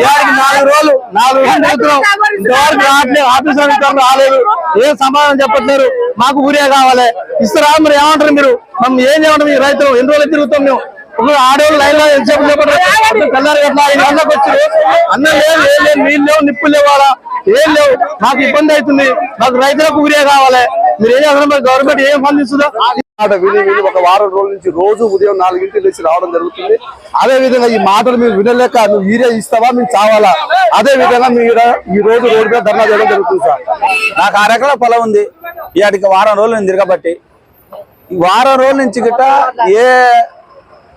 ఇవాడికి నాలుగు రోజులు నాలుగు రోజులు తిరుగుతున్నాం ఇంతవరకు రావట్లేదు ఆఫీసర్ అధికారులు రాలేదు. ఏం సమాధానం చెప్పట్లేరు. మాకు ఊరే కావాలి. ఇస్తారా మీరు ఏమంటారు మీరు? మనం ఏం చేయమంటారు రైతులు? ఎన్ని రోజులు తిరుగుతాం మేము? ఒక ఆడవాళ్ళు లైన్లో చెప్పు చెప్పండి ఐదు గంటలకు వచ్చారు అన్నం లేదు ఏం లేదు నీళ్ళు లేవు నిప్పులు లేవు ఆడ. ఏం లేవు. మాకు ఇబ్బంది అవుతుంది. మాకు రైతులకు ఊరే కావాలి. మీరు ఏం చేస్తున్నారు? గవర్నమెంట్ ఏం స్పందిస్తుందో విని విని ఒక వారం రోజుల నుంచి రోజు ఉదయం నాలుగింటి లేచి రావడం జరుగుతుంది. అదే విధంగా ఈ మాటలు మీరు వినలేక నువ్వు ఈరే ఇస్తావా మేము చావాలా? అదే విధంగా మీరు ఈ రోజు రోడ్డు మీద ధర్నా చేయడం జరుగుతుంది సార్. నాకు ఆరు ఎకరాల పొలం ఉంది. ఇవాటికి వారం రోజులు నేను తిరగబట్టి. ఈ వారం రోజుల నుంచి గిట్ట ఏ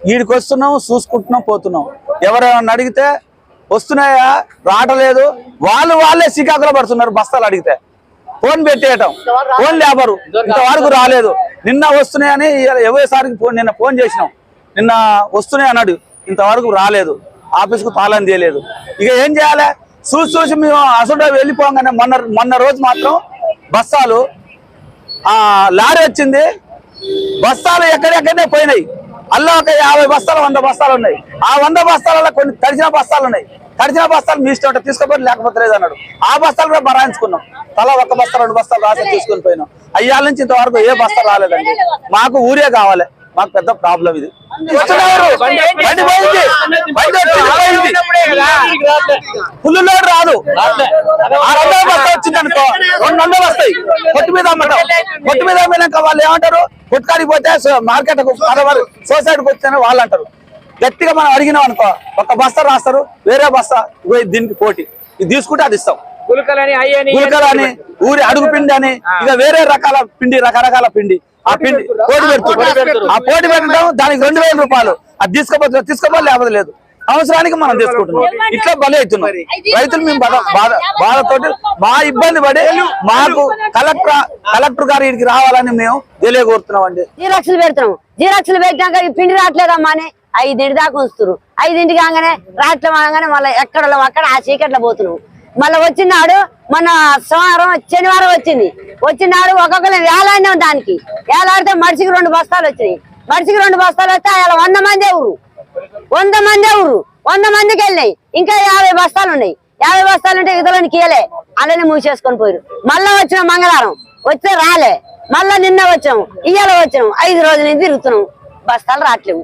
వీడికి వస్తున్నాం చూసుకుంటున్నాం పోతున్నాం. ఎవరైనా అడిగితే వస్తున్నాయా? రావటలేదు. వాళ్ళు వాళ్ళే శ్రీకాకుళం పడుతున్నారు బస్తాలు అడిగితే. ఫోన్ పెట్టేయటం. ఫోన్ లేబరు ఇంతవరకు రాలేదు. నిన్న వస్తున్నాయని ఎవరిసారికి ఫోన్ నిన్న ఫోన్ చేసినాం. నిన్న వస్తున్నాయి అన్నాడు. ఇంతవరకు రాలేదు. ఆఫీస్కు తాళం చేయలేదు ఇక ఏం చేయాలి? చూసి చూసి మేము అసలు వెళ్ళిపోగానే మొన్న మొన్న రోజు మాత్రం బస్తాలు లారీ వచ్చింది. బస్తాలు ఎక్కడెక్కడనే పోయినాయి. అల్లా ఒక యాభై బస్తాలు వంద బస్తాలు ఉన్నాయి. ఆ వంద బస్తాలలో కొన్ని తడిచిన బస్తాలు ఉన్నాయి. తడిచిన బస్తాలు మీ ఇష్టం తీసుకోపోయి లేకపోతే లేదు అన్నాడు ఆ బస్తాలు కూడా బరాయించుకున్నాం. తలా ఒక్క బస్తా రెండు బస్తాలు రాసి తీసుకొని పోయినాం. అయ్యాల నుంచి ఇంతవరకు ఏ బస్తా రాలేదండి. మాకు ఊరే కావాలి. మాకు పెద్ద ప్రాబ్లం ఇది. ఫుల్ లోడ్ రాదు. ఆ రెండో బస్తా వచ్చింది అనుకో రెండు వందలు వస్తాయి. కొట్టు మీద అమ్మటం. కొట్టు మీద అమ్మినాక వాళ్ళు ఏమంటారు? కొట్టుకాడికి పోతే మార్కెట్ సొసైటీకి వచ్చానని వాళ్ళు అంటారు. గట్టిగా మనం అడిగినాం అనుకో ఒక బస్తా రాస్తారు వేరే బస్తా దీనికి పోటీ. ఇది తీసుకుంటే అది ఇస్తాం. గులకలని ఊరి అడుగు పిండి అని ఇక వేరే రకాల పిండి రకరకాల పిండి. ఆ పిండి పోటీ పెడుతుంది ఆ పోటీ పెట్టడం దానికి రెండు వేల రూపాయలు. అది తీసుకోపోతే లేకపోతే లేదు. అవసరానికి మనం తీసుకుంటున్నాం. ఇట్లా బలి అవుతున్నాం. రైతులు మేము బాధ బాధ బాధతోటి మా ఇబ్బంది పడి మాకు కలెక్టర్ కలెక్టర్ గారు ఇక్కడికి రావాలని మేము తెలియకోరుతున్నాం అండి జీరాక్సులు పెడతాం. జీరాక్సులు పెట్టాక ఈ పిండి రావట్లేదమ్మా అని ఐదింటి దాకా ఉంచుతారు. ఐదింటికి కాగానే రాట్ల అనగానే మళ్ళీ ఎక్కడ అక్కడ ఆ చీకట్లో పోతున్నాం. మళ్ళీ వచ్చినాడు మన సోమవారం శనివారం వచ్చింది. వచ్చినాడు ఒక్కొక్కరు వేలాడినాం దానికి. వేలాడితే మనిషికి రెండు బస్తాలు వచ్చినాయి. మనిషికి రెండు బస్తాలు వస్తే అలా వంద మంది ఊరు. వంద మంది ఊరు వంద మందికి వెళ్ళినాయి. ఇంకా యాభై బస్తాలు ఉన్నాయి. యాభై బస్తాలు ఉంటే ఇతరులని కీలే అలానే మూసేసుకొని పోయారు మళ్ళా వచ్చిన మంగళవారం. వస్తే రాలే. మళ్ళా నిన్న వచ్చాం ఇయ్యాల వచ్చినాం ఐదు రోజుల నుంచి తిరుగుతున్నాం బస్తాలు రావట్లేవు.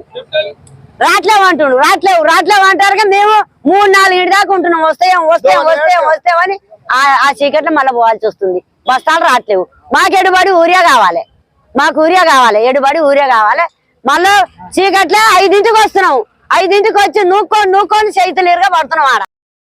రాట్లేవు అంటుండు. రాట్లేవు రాట్లేవు అంటారు మేము మూడు నాలుగు ఇంటి దాకా ఉంటున్నాం. వస్తాయం వస్తాం వస్తాం వస్తామని ఆ- ఆ చీకట్లో మళ్ళీ పోవాల్సి వస్తుంది. బస్తాలు రావట్లేవు. మాకు ఎడుబడి ఊరియా కావాలి. మాకు ఊరియా కావాలి. ఎడుబడి ఊరియా కావాలి. మళ్ళీ చీకట్లే ఐదింటికి వస్తున్నాం. ఐదింటికి వచ్చి నూక్కొని నూక్కొని చేతులు ఇరుగా పడుతున్నాం ఆడ